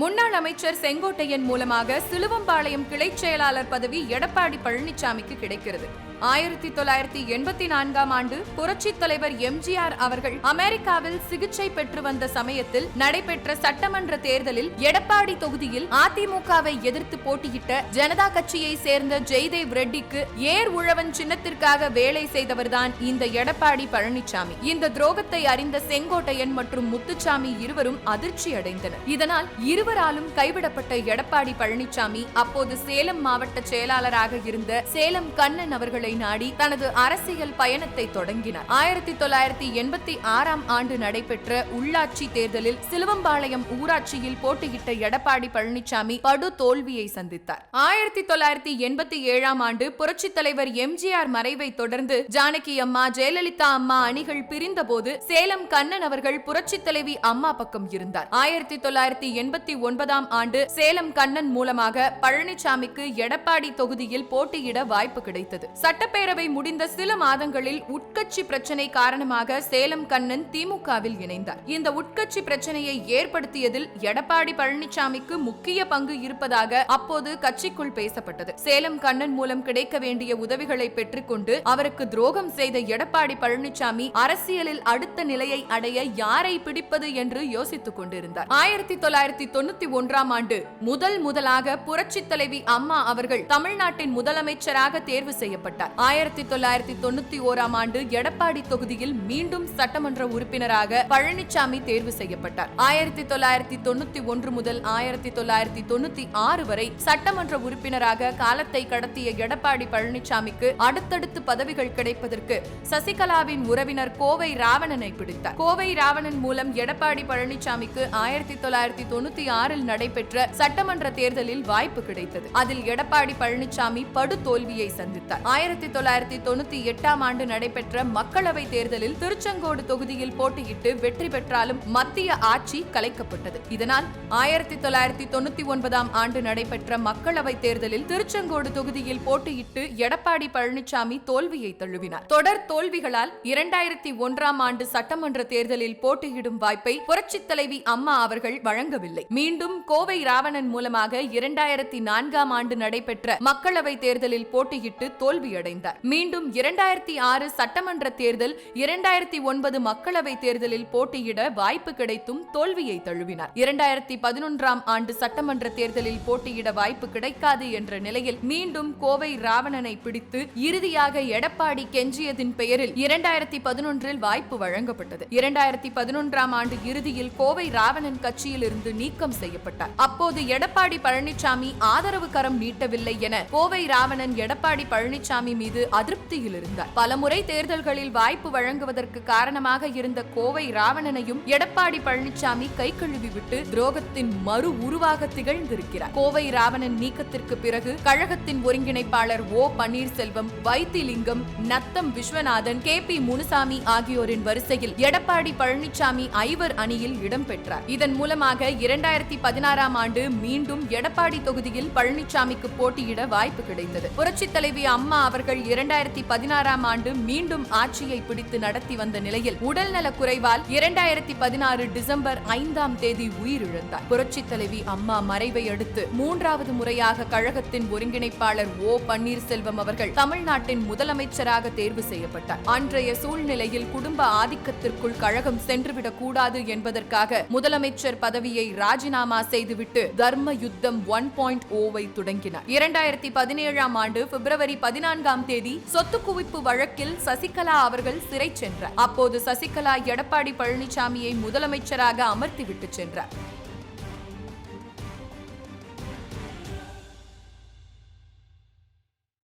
முன்னாள் அமைச்சர் செங்கோட்டையன் மூலமாக சிலுவம்பாளையம் கிளை செயலாளர் பதவி எடப்பாடி பழனிசாமிக்கு கிடைக்கிறது. ஆயிரத்தி தொள்ளாயிரத்தி எண்பத்தி நான்காம் ஆண்டு புரட்சித் தலைவர் எம்ஜிஆர் அவர்கள் அமெரிக்காவில் சிகிச்சை பெற்று வந்த சமயத்தில் நடைபெற்ற சட்டமன்ற தேர்தலில் எடப்பாடி தொகுதியில் அதிமுகவை எதிர்த்து போட்டியிட்ட ஜனதா கட்சியை சேர்ந்த ஜெய்தேவ் ரெட்டிக்கு ஏர் உழவன் சின்னத்திற்காக வேலை செய்தவர்தான் இந்த எடப்பாடி பழனிசாமி இந்த துரோகத்தை அறிந்த செங்கோட்டையன் மற்றும் முத்துச்சாமி இருவரும் அதிர்ச்சி அடைந்தனர். இதனால் இருவராலும் கைவிடப்பட்ட எடப்பாடி பழனிசாமி அப்போது சேலம் மாவட்ட செயலாளராக இருந்த சேலம் கண்ணன் அவர்களை நாடி தனது அரசியல் பயணத்தை தொடங்கினார். ஆயிரத்தி தொள்ளாயிரத்தி எண்பத்தி ஆறாம் ஆண்டு நடைபெற்ற உள்ளாட்சி தேர்தலில் சிலுவம்பாளையம் ஊராட்சியில் போட்டியிட்ட எடப்பாடி பழனிசாமி படு தோல்வியை சந்தித்தார். ஆயிரத்தி தொள்ளாயிரத்தி எண்பத்தி ஏழாம் ஆண்டு புரட்சித் தலைவர் எம்ஜிஆர் மறைவை தொடர்ந்து ஜானகி அம்மா ஜெயலலிதா அம்மா அணிகள் பிரிந்தபோது சேலம் கண்ணன் அவர்கள் புரட்சித் தலைவி அம்மா பக்கம் இருந்தார். ஆயிரத்தி தொள்ளாயிரத்தி எண்பத்தி ஒன்பதாம் ஆண்டு சேலம் கண்ணன் மூலமாக பழனிசாமிக்கு எடப்பாடி தொகுதியில் போட்டியிட வாய்ப்பு கிடைத்தது. சட்ட சட்டப்பேரவை முடிந்த சில மாதங்களில் உட்கட்சி பிரச்சனை காரணமாக சேலம் கண்ணன் திமுகவில் இணைந்தார். இந்த உட்கட்சி பிரச்சனையை ஏற்படுத்தியதில் எடப்பாடி பழனிசாமிக்கு முக்கிய பங்கு இருப்பதாக அப்போது கட்சிக்குள் பேசப்பட்டது. சேலம் கண்ணன் மூலம் கிடைக்க வேண்டிய உதவிகளை பெற்றுக்கொண்டு அவருக்கு துரோகம் செய்த எடப்பாடி பழனிசாமி அரசியலில் அடுத்த நிலையை அடைய யாரை பிடிப்பது என்று யோசித்துக் கொண்டிருந்தார். ஆயிரத்தி தொள்ளாயிரத்தி தொண்ணூத்தி ஒன்றாம் ஆண்டு முதல் முதலாக புரட்சி தலைவி அம்மா அவர்கள் தமிழ்நாட்டின் முதலமைச்சராக தேர்வு செய்யப்பட்டார். ஆயிரத்தி தொள்ளாயிரத்தி தொண்ணூத்தி ஓராம் ஆண்டு எடப்பாடி தொகுதியில் மீண்டும் சட்டமன்ற உறுப்பினராக பழனிசாமி தேர்வு செய்யப்பட்டார். ஆயிரத்தி தொள்ளாயிரத்தி தொண்ணூத்தி ஒன்று முதல் ஆயிரத்தி தொள்ளாயிரத்தி தொண்ணூத்தி ஆறு வரை சட்டமன்ற உறுப்பினராக காலத்தை கடத்திய எடப்பாடி பழனிசாமிக்கு அடுத்தடுத்து பதவிகள் கிடைப்பதற்கு சசிகலாவின் உறவினர் கோவை ராவணனை பிடித்தார். கோவை ராவணன் மூலம் எடப்பாடி பழனிசாமிக்கு ஆயிரத்தி தொள்ளாயிரத்தி தொண்ணூத்தி ஆறில் நடைபெற்ற சட்டமன்ற தேர்தலில் வாய்ப்பு கிடைத்தது. அதில் எடப்பாடி பழனிசாமி படு தோல்வியை சந்தித்தார். ஆயிரத்தி தொள்ளாயிரத்தி தொண்ணூத்தி எட்டாம் ஆண்டு நடைபெற்ற மக்களவை தேர்தலில் திருச்செங்கோடு தொகுதியில் போட்டியிட்டு வெற்றி பெற்றாலும் மத்திய ஆட்சி கலைக்கப்பட்டது. இதனால் ஆயிரத்தி தொள்ளாயிரத்தி தொண்ணூத்தி ஒன்பதாம் ஆண்டு நடைபெற்ற மக்களவை தேர்தலில் திருச்செங்கோடு தொகுதியில் போட்டியிட்டு எடப்பாடி பழனிசாமி தோல்வியை தழுவினார். தொடர் தோல்விகளால் இரண்டாயிரத்தி ஒன்றாம் ஆண்டு சட்டமன்ற தேர்தலில் போட்டியிடும் வாய்ப்பை புரட்சித் தலைவி அம்மா அவர்கள் வழங்கவில்லை. மீண்டும் கோவை ராவணன் மூலமாக இரண்டாயிரத்தி நான்காம் ஆண்டு நடைபெற்ற மக்களவை தேர்தலில் போட்டியிட்டு தோல்வியடை அடைந்தார் மீண்டும் இரண்டாயிரத்தி ஆறு சட்டமன்ற தேர்தல் இரண்டாயிரத்தி ஒன்பது மக்களவை தேர்தலில் போட்டியிட வாய்ப்பு கிடைத்தும் தோல்வியை தழுவினார். இரண்டாயிரத்தி பதினொன்றாம் ஆண்டு சட்டமன்ற தேர்தலில் போட்டியிட வாய்ப்பு கிடைக்காது என்ற நிலையில் மீண்டும் கோவை ராவணனை பிடித்து இறுதியாக எடப்பாடி கெஞ்சியதின் பெயரில் இரண்டாயிரத்தி பதினொன்றில் வாய்ப்பு வழங்கப்பட்டது. இரண்டாயிரத்தி பதினொன்றாம் ஆண்டு இறுதியில் கோவை ராவணன் கட்சியில் இருந்து நீக்கம் செய்யப்பட்டார். அப்போது எடப்பாடி பழனிசாமி ஆதரவு கரம் நீட்டவில்லை என கோவை ராவணன் எடப்பாடி பழனிசாமி மீது அதிருப்தியில் இருந்தார் பலமுறை தேர்தல்களில் வாய்ப்பு வழங்குவதற்கு காரணமாக இருந்த கோவை ராவணனையும் எடப்பாடி பழனிசாமி கை கழுவிவிட்டு துரோகத்தின் மறு உருவாக திகழ்ந்திருக்கிறார். கோவை ராவணன் நீக்கத்திற்கு பிறகு கழகத்தின் ஒருங்கிணைப்பாளர் O Panneerselvam Vaithilingam Natham Viswanathan K P Munusamy ஆகியோரின் வரிசையில் எடப்பாடி பழனிசாமி ஐவர் அணியில் இடம்பெற்றார் இதன் மூலமாக இரண்டாயிரத்தி பதினாறாம் ஆண்டு மீண்டும் எடப்பாடி தொகுதியில் பழனிசாமிக்கு போட்டியிட வாய்ப்பு கிடைத்தது. புரட்சித் தலைவி அம்மா அவர் அவர்கள் இரண்டாயிரத்தி பதினாறாம் ஆண்டு மீண்டும் ஆட்சியை பிடித்து நடத்தி வந்த நிலையில் உடல்நல குறைவால் இரண்டாயிரத்தி பதினாறு டிசம்பர் ஐந்தாம் தேதி உயிரிழந்தார். புரட்சி தலைவி அம்மா மறைவை அடுத்து மூன்றாவது முறையாக கழகத்தின் ஒருங்கிணைப்பாளர் ஓ பன்னீர்செல்வம் அவர்கள் தமிழ்நாட்டின் முதலமைச்சராக தேர்வு செய்யப்பட்டார். அன்றைய சூழ்நிலையில் குடும்ப ஆதிக்கத்திற்குள் கழகம் சென்றுவிடக் கூடாது என்பதற்காக முதலமைச்சர் பதவியை ராஜினாமா செய்துவிட்டு தர்ம யுத்தம் ஒன் பாயிண்ட் ஓவை தொடங்கினார். இரண்டாயிரத்தி பதினேழாம் ஆண்டு பிப்ரவரி பதினான்கு பதினான்காம் தேதி சொத்து குவிப்பு வழக்கில் சசிகலா அவர்கள் சிறை சென்றார். அப்போது சசிகலா எடப்பாடி பழனிசாமியை முதலமைச்சராக அமர்த்திவிட்டு சென்றார்.